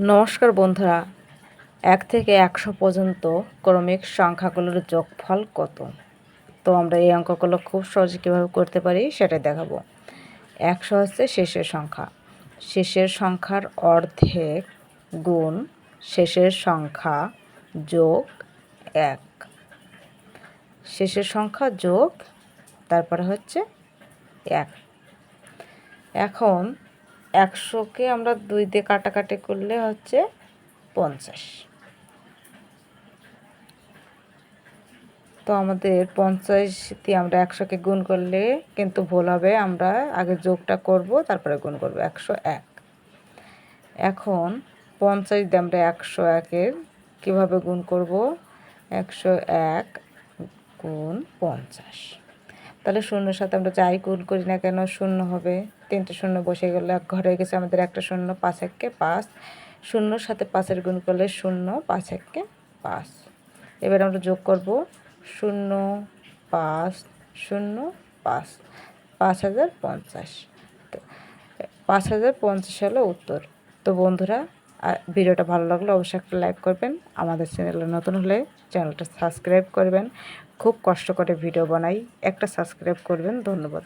নমস্কার বন্ধুরা। এক থেকে একশো পর্যন্ত ক্রমিক সংখ্যাগুলোর যোগফল কত? তো আমরা এই অঙ্কগুলো খুব সহজে কীভাবে করতে পারি সেটাই দেখাবো। একশো হচ্ছে শেষের সংখ্যা। শেষের সংখ্যার অর্ধেক গুণ শেষের সংখ্যা যোগ এক। শেষের সংখ্যা যোগ, তারপরে হচ্ছে এক। এখন একশোকে আমরা দুই দিয়ে কাটাকাটি করলে হচ্ছে পঞ্চাশ। তো আমাদের পঞ্চাশ দিয়ে আমরা একশোকে গুণ করলে কিন্তু ভুল হবে, আমরা আগে যোগটা করব, তারপরে গুণ করব একশো এক। এখন পঞ্চাশ দিয়ে আমরা একশো একের কীভাবে গুণ করব? একশো এক গুণ পঞ্চাশ। তাহলে শূন্যর সাথে আমরা যাই গুণ করি না কেন, শূন্য হবে। তিনটে শূন্য বসে গেলে এক ঘরে গেছে, আমাদের একটা শূন্য, পাঁচ এককে পাঁচ। শূন্যর সাথে পাঁচের গুণ করলে শূন্য, পাঁচ এককে পাঁচ। এবার আমরা যোগ করব শূন্য, পাঁচ শূন্য, পাঁচ। পাঁচ হাজার পঞ্চাশ। পাঁচ হাজার পঞ্চাশ হলো উত্তর। তো বন্ধুরা, আর ভিডিওটা ভালো লাগলে অবশ্যই একটা লাইক করবেন। আমাদের চ্যানেলে নতুন হলে চ্যানেলটা সাবস্ক্রাইব করবেন। খুব কষ্ট করে ভিডিও বানাই। একটা সাবস্ক্রাইব করবেন ধন্যবাদ।